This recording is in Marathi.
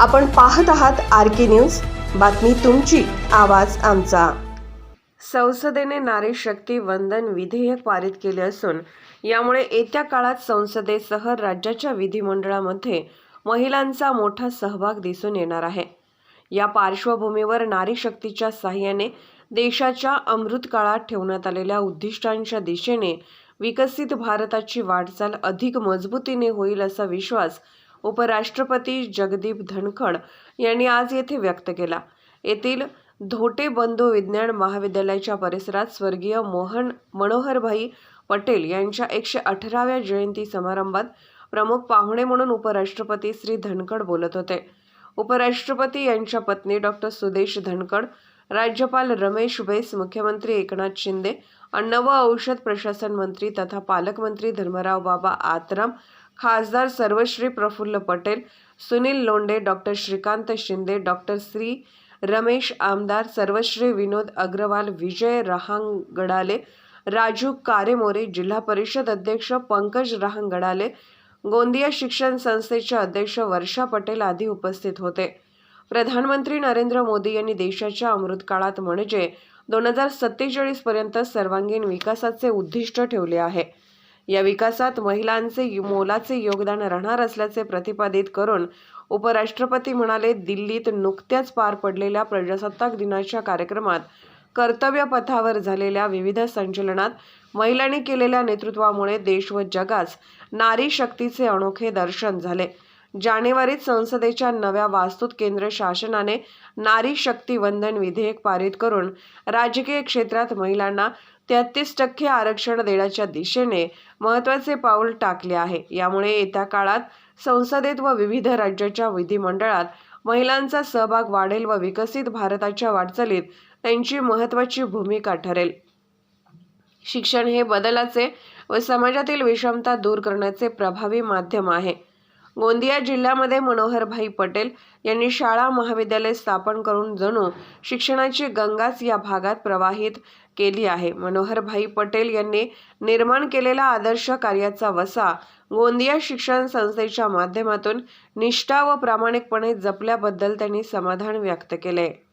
आपण पाहत आहात आर के न्यूज. बातमी तुमची आवाज आमचा. संसदेने नारी शक्ती वंदन विधेयक पारित केले असून यामुळे येत्या काळात संसदेसह राज्याच्या विधिमंडळामध्ये महिलांचा मोठा सहभाग दिसून येणार आहे. या पार्श्वभूमीवर नारी शक्तीच्या साह्याने देशाच्या अमृत काळात ठेवण्यात आलेल्या उद्दिष्टांच्या दिशेने विकसित भारताची वाटचाल अधिक मजबूतीने होईल असा विश्वास उपराष्ट्रपती जगदीप धनखड यांनी आज येथे व्यक्त केला. येथील धोटे बंधू विज्ञान महाविद्यालयाच्या परिसरात स्वर्गीय मोहन मनोहरभाई पटेल यांच्या एकशे अठराव्या जयंती समारंभात प्रमुख पाहुणे म्हणून उपराष्ट्रपती श्री धनखड बोलत होते. उपराष्ट्रपती यांच्या पत्नी डॉक्टर सुदेश धनखड राज्यपाल रमेश बैस मुख्यमंत्री एकनाथ शिंदे अन्न व औषध प्रशासन मंत्री तथा पालकमंत्री धर्मराव बाबा आतराम खासदार सर्वश्री प्रफुल्ल पटेल सुनील लोंढे डॉक्टर श्रीकांत शिंदे डॉक्टर श्री रमेश आमदार सर्वश्री विनोद अग्रवाल विजय रहांगडाले राजू कारेमोरे जिल्हा परिषद अध्यक्ष पंकज रहांगडाले गोंदिया शिक्षण संस्थेचे अध्यक्ष वर्षा पटेल आदी उपस्थित होते. प्रधानमंत्री नरेंद्र मोदी यांनी देशाच्या अमृतकाळात म्हणजे दोन हजार सत्तेचाळीसपर्यंत सर्वांगीण विकासाचे उद्दिष्ट ठेवले आहे. या विकासात महिलांचे मोलाचे योगदान राहणार असल्याचे प्रतिपादित करून उपराष्ट्रपती म्हणाले दिल्लीत नुकत्याच पार पडलेल्या प्रजासत्ताक दिनाच्या कार्यक्रमात कर्तव्य पथावर झालेल्या विविध संचलनात महिलांनी केलेल्या नेतृत्वामुळे देश व जगास नारी शक्तीचे अनोखे दर्शन झाले. जानेवारीत संसदेच्या नव्या वास्तूत केंद्र शासनाने नारी शक्ती वंदन विधेयक पारित करून राजकीय क्षेत्रात महिलांना तेहतीस टक्के आरक्षण देण्याच्या दिशेने महत्त्वाचे पाऊल टाकले आहे. यामुळे येत्या काळात संसदेत व विविध राज्याच्या विधिमंडळात महिलांचा सहभाग वाढेल व विकसित भारताच्या वाटचालीत त्यांची महत्त्वाची भूमिका ठरेल. शिक्षण हे बदलाचे व समाजातील विषमता दूर करण्याचे प्रभावी माध्यम आहे. गोंदिया जिल्ह्यामध्ये मनोहरभाई पटेल यांनी शाळा महाविद्यालय स्थापन करून जणू शिक्षणाची गंगाच या भागात प्रवाहित केली आहे. मनोहरभाई पटेल यांनी निर्माण केलेला आदर्श कार्याचा वसा गोंदिया शिक्षण संस्थेच्या माध्यमातून निष्ठा व प्रामाणिकपणे जपल्याबद्दल त्यांनी समाधान व्यक्त केले.